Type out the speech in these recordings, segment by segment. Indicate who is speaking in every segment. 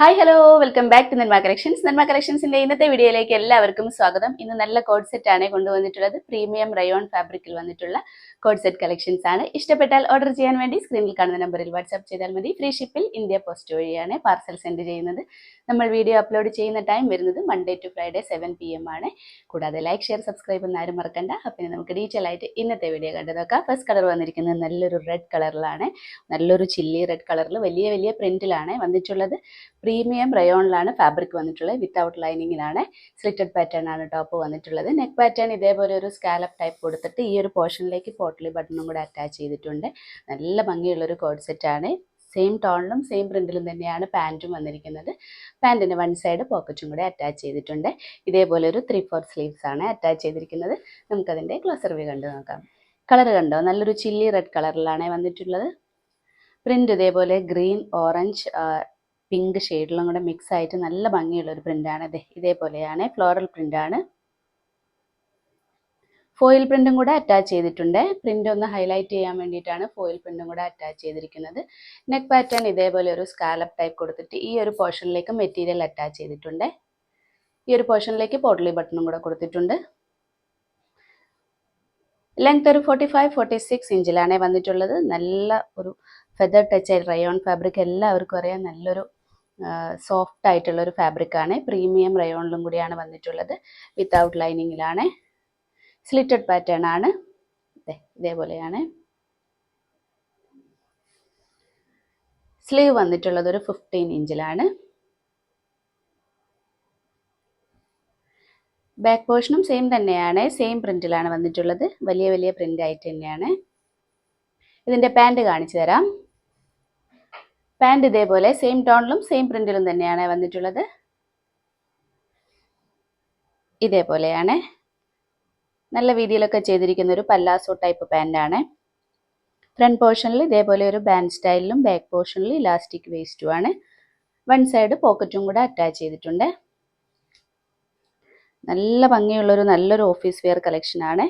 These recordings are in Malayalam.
Speaker 1: Hi hello welcome back to Nenma collections Nenma കളക്ഷൻസിന്റെ ഇന്നത്തെ വീഡിയോയിലേക്ക് എല്ലാവർക്കും സ്വാഗതം. ഇന്ന് നല്ല കോഡ് സെറ്റ് ആണ് കൊണ്ടുവന്നിട്ടുള്ളത്. പ്രീമിയം റയോൺ ഫാബ്രിക്കിൽ വന്നിട്ടുള്ള കോഡ് സെറ്റ് കളക്ഷൻസ് ആണ്. ഇഷ്ടപ്പെട്ടാൽ ഓർഡർ ചെയ്യാൻ വേണ്ടി സ്ക്രീനിൽ കാണുന്ന നമ്പറിൽ വാട്സ്ആപ്പ് ചെയ്താൽ മതി. ഫ്രീ ഷിപ്പിൽ ഇന്ത്യ പോസ്റ്റ് വഴിയാണ് പാർസൽ സെൻഡ് ചെയ്യുന്നത്. നമ്മൾ വീഡിയോ അപ്ലോഡ് ചെയ്യുന്ന ടൈം വരുന്നത് Monday to Friday seven P M ആണ്. കൂടാതെ ലൈക്ക് ഷെയർ സബ്സ്ക്രൈബ് ഒന്നും ആരും മറക്കണ്ട. അപ്പം നമുക്ക് ഡീറ്റെയിൽ ആയിട്ട് ഇന്നത്തെ വീഡിയോ കണ്ടു നോക്കാം. ഫസ്റ്റ് കളർ വന്നിരിക്കുന്നത് നല്ലൊരു റെഡ് കളറിലാണ് നല്ലൊരു ചില്ലി റെഡ് കളറിൽ വലിയ വലിയ പ്രിന്റിലാണ് വന്നിട്ടുള്ളത്. പ്രീമിയം റയോണിലാണ് ഫാബ്രിക് വന്നിട്ടുള്ളത് വിത്തൗട്ട് ലൈനിങ്ങിലാണ് സ്ലിറ്റഡ് പാറ്റേൺ ആണ് ടോപ്പ് വന്നിട്ടുള്ളത്. നെക്ക് പാറ്റേൺ ഇതേപോലെ ഒരു സ്കാലപ്പ് ടൈപ്പ് കൊടുത്തിട്ട് ഈ ഒരു പോർഷനിലേക്ക് പോട്ടലി ബട്ടണും കൂടെ അറ്റാച്ച് ചെയ്തിട്ടുണ്ട്. നല്ല ഭംഗിയുള്ള ഒരു കോഡ് സെറ്റ് ആണ് സെയിം ടോണിലും സെയിം പ്രിന്റിലും തന്നെയാണ് പാന്റും വന്നിരിക്കുന്നത്. പാന്റിന് വൺ സൈഡ് പോക്കറ്റും കൂടെ അറ്റാച്ച് ചെയ്തിട്ടുണ്ട്. ഇതേപോലെ ഒരു ത്രീ ഫോർ സ്ലീവ്സ് ആണ് അറ്റാച്ച് ചെയ്തിരിക്കുന്നത്. നമുക്കതിന്റെ ക്ലോസർ വ്യൂ കണ്ടു നോക്കാം. കളർ കണ്ടോ? നല്ലൊരു ചില്ലി റെഡ് കളറിലാണ് വന്നിട്ടുള്ളത്. പ്രിന്റ് ഇതേപോലെ ഗ്രീൻ ഓറഞ്ച് പിങ്ക് ഷെയ്ഡിലും കൂടെ മിക്സ് ആയിട്ട് നല്ല ഭംഗിയുള്ള ഒരു പ്രിന്റാണ് ഇത് ഇതേപോലെയാണ്. ഫ്ലോറൽ പ്രിന്റാണ് ഫോയിൽ പ്രിന്റും കൂടെ അറ്റാച്ച് ചെയ്തിട്ടുണ്ട്. പ്രിന്റ് ഒന്ന് ഹൈലൈറ്റ് ചെയ്യാൻ വേണ്ടിയിട്ടാണ് ഫോയിൽ പ്രിന്റും കൂടെ അറ്റാച്ച് ചെയ്തിരിക്കുന്നത്. നെക്ക് പാറ്റേൺ ഇതേപോലെ ഒരു സ്കാലപ്പ് ടൈപ്പ് കൊടുത്തിട്ട് ഈ ഒരു പോർഷനിലേക്ക് മെറ്റീരിയൽ അറ്റാച്ച് ചെയ്തിട്ടുണ്ട്. ഈ ഒരു പോർഷനിലേക്ക് പോട്ടലി ബട്ടണും കൂടെ കൊടുത്തിട്ടുണ്ട്. ലെങ്ത് ഒരു ഫോർട്ടി ഫൈവ് ഫോർട്ടി സിക്സ് ഇഞ്ചിലാണ് വന്നിട്ടുള്ളത്. നല്ല ഒരു ഫെദർ ടച്ച് റയോൺ ഫാബ്രിക് എല്ലാവർക്കും അറിയാം. നല്ലൊരു സോഫ്റ്റ് ആയിട്ടുള്ള ഒരു ഫാബ്രിക് ആണ്. പ്രീമിയം റയോണിലും കൂടിയാണ് വന്നിട്ടുള്ളത്. വിത്തൗട്ട് ലൈനിങ്ങിലാണ് സ്ലിറ്റഡ് പാറ്റേൺ ആണ്. ഇതേപോലെയാണ്. സ്ലീവ് വന്നിട്ടുള്ളത് ഒരു ഫിഫ്റ്റീൻ ഇഞ്ചിലാണ് ബാക്ക് പോർഷനും സെയിം തന്നെയാണ്. സെയിം പ്രിന്റിലാണ് വന്നിട്ടുള്ളത്. വലിയ വലിയ പ്രിന്റ് ആയിട്ട് തന്നെയാണ്. ഇതിന്റെ പാന്റ് കാണിച്ചു തരാം. പാന്റ് ഇതേപോലെ സെയിം ടോണിലും സെയിം പ്രിന്റിലും തന്നെയാണ് വന്നിട്ടുള്ളത്. ഇതേപോലെയാണ്. നല്ല വീതിയിലൊക്കെ ചെയ്തിരിക്കുന്ന ഒരു പല്ലാസോ ടൈപ്പ് പാന്റാണ് ഫ്രണ്ട് പോർഷനിൽ ഇതേപോലെ ഒരു ബാൻഡ് സ്റ്റൈലിലും ബാക്ക് പോർഷനിൽ ഇലാസ്റ്റിക് വേസ്റ്റും ആണ്. വൺ സൈഡ് പോക്കറ്റും കൂടെ അറ്റാച്ച് ചെയ്തിട്ടുണ്ട്. നല്ല ഭംഗിയുള്ളൊരു നല്ലൊരു ഓഫീസ് വെയർ കളക്ഷനാണ്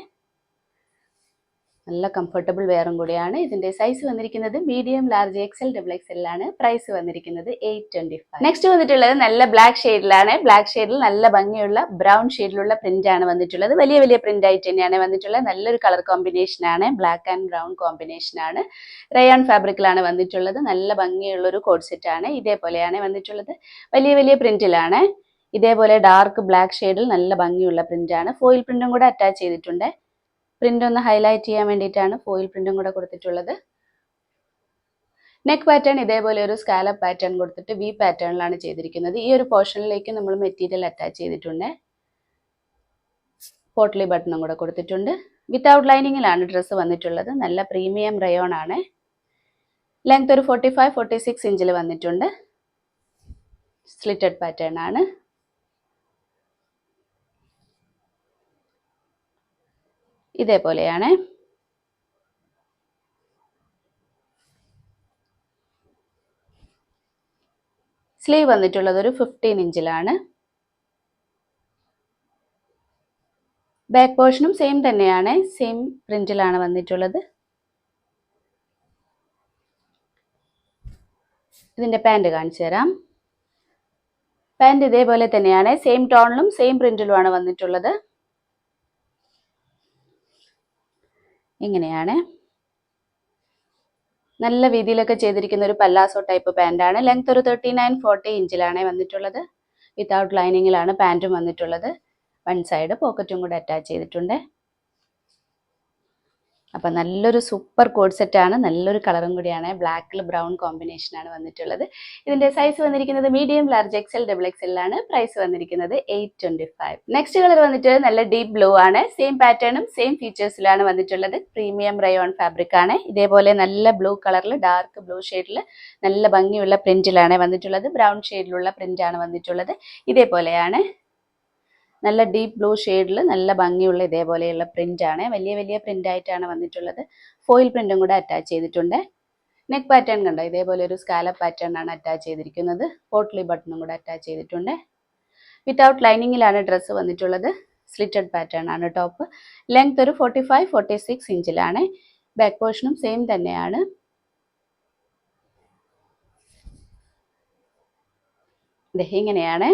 Speaker 1: നല്ല കംഫർട്ടബിൾ വെയറും കൂടിയാണ്. ഇതിന്റെ സൈസ് വന്നിരിക്കുന്നത് medium large XL double XL ആണ് പ്രൈസ് വന്നിരിക്കുന്നത് എയ്റ്റ് ട്വന്റി ഫൈവ് നെക്സ്റ്റ് വന്നിട്ടുള്ളത് നല്ല ബ്ലാക്ക് ഷെയ്ഡിലാണ് ബ്ലാക്ക് ഷെയ്ഡിൽ നല്ല ഭംഗിയുള്ള ബ്രൗൺ ഷെയ്ഡിലുള്ള പ്രിന്റ് ആണ് വന്നിട്ടുള്ളത്. വലിയ വലിയ പ്രിന്റ് ആയിട്ട് തന്നെയാണ് വന്നിട്ടുള്ളത്. നല്ലൊരു കളർ കോമ്പിനേഷൻ ആണ്. ബ്ലാക്ക് ആൻഡ് ബ്രൗൺ കോമ്പിനേഷൻ ആണ്. റയോൺ ഫാബ്രിക്കിലാണ് വന്നിട്ടുള്ളത്. നല്ല ഭംഗിയുള്ള ഒരു കോഡ് സെറ്റ് ആണ്. ഇതേപോലെയാണ് വന്നിട്ടുള്ളത്. വലിയ വലിയ പ്രിന്റിലാണ് ഇതേപോലെ ഡാർക്ക് ബ്ലാക്ക് ഷെയ്ഡിൽ നല്ല ഭംഗിയുള്ള പ്രിന്റ് ആണ്. ഫോയിൽ പ്രിന്റും കൂടെ അറ്റാച്ച് ചെയ്തിട്ടുണ്ട്. പ്രിന്റ് ഒന്ന് ഹൈലൈറ്റ് ചെയ്യാൻ വേണ്ടിയിട്ടാണ് ഫോയിൽ പ്രിന്റും കൂടെ കൊടുത്തിട്ടുള്ളത്. നെക്ക് പാറ്റേൺ ഇതേപോലെ ഒരു സ്കാലപ്പ് പാറ്റേൺ കൊടുത്തിട്ട് വി പാറ്റേണിലാണ് ചെയ്തിരിക്കുന്നത്. ഈ ഒരു പോർഷനിലേക്ക് നമ്മൾ മെറ്റീരിയൽ അറ്റാച്ച് ചെയ്തിട്ടുണ്ട്. പോട്ട്ലി ബട്ടണും കൂടെ കൊടുത്തിട്ടുണ്ട്. വിത്തൗട്ട് ലൈനിങ്ങിലാണ് ഡ്രസ്സ് വന്നിട്ടുള്ളത്. നല്ല പ്രീമിയം റയോൺ ആണ്. ലെങ്ത് ഒരു ഫോർട്ടി ഫൈവ് ഫോർട്ടി സിക്സ് ഇഞ്ചിൽ വന്നിട്ടുണ്ട്. സ്ലിറ്റഡ് പാറ്റേൺ ആണ്. ഇതേപോലെയാണ്. സ്ലീവ് വന്നിട്ടുള്ളത് ഒരു ഫിഫ്റ്റീൻ ഇഞ്ചിലാണ്. ബാക്ക് പോർഷനും സെയിം തന്നെയാണ്. സെയിം പ്രിന്റിലാണ് വന്നിട്ടുള്ളത്. ഇതിന്റെ പാന്റ് കാണിച്ചു തരാം. പാന്റ് ഇതേപോലെ തന്നെയാണ്. സെയിം ടോണിലും സെയിം പ്രിന്റിലുമാണ് വന്നിട്ടുള്ളത്. ഇങ്ങനെയാണ്. നല്ല രീതിയിലൊക്കെ ചെയ്തിരിക്കുന്ന ഒരു പല്ലാസോ ടൈപ്പ് പാന്റാണ് ലെങ്ത് ഒരു തേർട്ടി നയൻ ഫോർട്ടി ഇഞ്ചിലാണ് വന്നിട്ടുള്ളത്. വിത്തൗട്ട് ലൈനിങ്ങിലാണ് പാന്റും വന്നിട്ടുള്ളത്. വൺ സൈഡ് പോക്കറ്റും കൂടെ അറ്റാച്ച് ചെയ്തിട്ടുണ്ട്. അപ്പം നല്ലൊരു സൂപ്പർ കോഡ് സെറ്റാണ് നല്ലൊരു കളറും കൂടിയാണ്. ബ്ലാക്കിൽ ബ്രൗൺ കോമ്പിനേഷനാണ് വന്നിട്ടുള്ളത്. ഇതിന്റെ സൈസ് വന്നിരിക്കുന്നത് medium large XL double X ആണ്. പ്രൈസ് വന്നിരിക്കുന്നത് eight twenty five next colour വന്നിട്ട് നല്ല ഡീപ്പ് ബ്ലൂ ആണ്. സെയിം പാറ്റേണും സെയിം ഫീച്ചേഴ്സിലാണ് വന്നിട്ടുള്ളത്. പ്രീമിയം റയോൺ ഫാബ്രിക് ആണ്. ഇതേപോലെ നല്ല ബ്ലൂ കളറിൽ ഡാർക്ക് ബ്ലൂ ഷെയ്ഡിൽ നല്ല ഭംഗിയുള്ള പ്രിന്റിലാണ് വന്നിട്ടുള്ളത്. ബ്രൗൺ ഷെയ്ഡിലുള്ള പ്രിന്റ് ആണ് വന്നിട്ടുള്ളത്. ഇതേപോലെയാണ് നല്ല ഡീപ്പ് ബ്ലൂ ഷെയ്ഡിൽ നല്ല ഭംഗിയുള്ള ഇതേപോലെയുള്ള പ്രിന്റ് ആണ്. വലിയ വലിയ പ്രിന്റ് ആയിട്ടാണ് വന്നിട്ടുള്ളത്. ഫോയിൽ പ്രിന്റും കൂടെ അറ്റാച്ച് ചെയ്തിട്ടുണ്ട്. നെക്ക് പാറ്റേൺ കണ്ടോ? ഇതേപോലെ ഒരു സ്കാലപ്പ് പാറ്റേൺ ആണ് അറ്റാച്ച് ചെയ്തിരിക്കുന്നത്. പോട്ട്ലി ബട്ടണും കൂടെ അറ്റാച്ച് ചെയ്തിട്ടുണ്ട്. വിത്തൗട്ട് ലൈനിങ്ങിലാണ് ഡ്രസ്സ് വന്നിട്ടുള്ളത്. സ്ലിറ്റഡ് പാറ്റേൺ ആണ് ടോപ്പ് ലെങ്ത് ഒരു ഫോർട്ടി ഫൈവ് ഫോർട്ടി സിക്സ് ഇഞ്ചിലാണ് ബാക്ക് പോർഷനും സെയിം തന്നെയാണ്. ഇങ്ങനെയാണ്.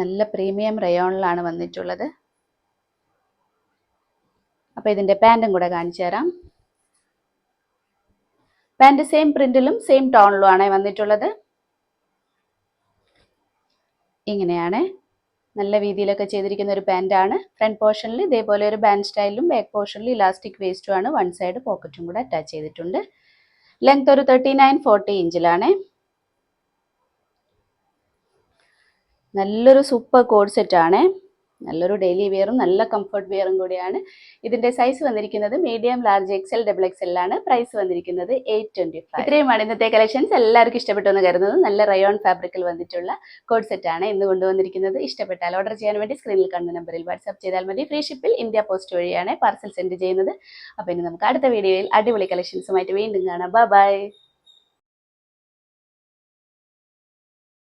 Speaker 1: നല്ല പ്രീമിയം റയോണിലാണ് വന്നിട്ടുള്ളത്. അപ്പോൾ ഇതിന്റെ പാന്റും കൂടെ കാണിച്ചു തരാം. പാന്റ് സെയിം പ്രിന്റിലും സെയിം ടോണിലും ആണ് വന്നിട്ടുള്ളത്. ഇങ്ങനെയാണ്. നല്ല രീതിയിലൊക്കെ ചെയ്തിരിക്കുന്ന ഒരു പാന്റാണ് ഫ്രണ്ട് പോർഷനിൽ ഇതേപോലെ ഒരു ബാൻഡ് സ്റ്റൈലിലും ബാക്ക് പോർഷനിൽ ഇലാസ്റ്റിക് വേസ്റ്റുമാണ് വൺ സൈഡ് പോക്കറ്റും കൂടെ അറ്റാച്ച് ചെയ്തിട്ടുണ്ട്. ലെങ്ത് ഒരു തേർട്ടി നയൻ ഫോർട്ടി ഇഞ്ചിലാണ്. നല്ലൊരു സൂപ്പർ കോഡ് സെറ്റ് ആണ്. നല്ലൊരു ഡെയിലി വെയറും നല്ല കംഫർട്ട് വെയറും കൂടിയാണ്. ഇതിന്റെ സൈസ് വന്നിരിക്കുന്നത് medium large XL double XL ആണ്. പ്രൈസ് വന്നിരിക്കുന്നത് എയ്റ്റ് ട്വന്റി ഫൈവ് ഇത്രയുമാണ് ഇന്നത്തെ കളക്ഷൻസ് എല്ലാവർക്കും ഇഷ്ടപ്പെട്ടു എന്ന് കരുതുന്നത് നല്ല റയോൺ ഫാബ്രിക്കിൽ വന്നിട്ടുള്ള കോഡ് സെറ്റ് ആണ് ഇന്ന് കൊണ്ടുവന്നിരിക്കുന്നത്. ഇഷ്ടപ്പെട്ടാൽ ഓർഡർ ചെയ്യാൻ വേണ്ടി സ്ക്രീനിൽ കാണുന്ന നമ്പറിൽ വാട്സ്ആപ്പ് ചെയ്താൽ മതി. ഫ്രീ ഷിപ്പിൽ ഇന്ത്യ പോസ്റ്റ് വഴിയാണ് പാർസൽ സെൻഡ് ചെയ്യുന്നത്. അപ്പോൾ ഇനി നമുക്ക് അടുത്ത വീഡിയോയിൽ അടിപൊളി കളക്ഷൻസുമായിട്ട് വീണ്ടും കാണാം. ബൈ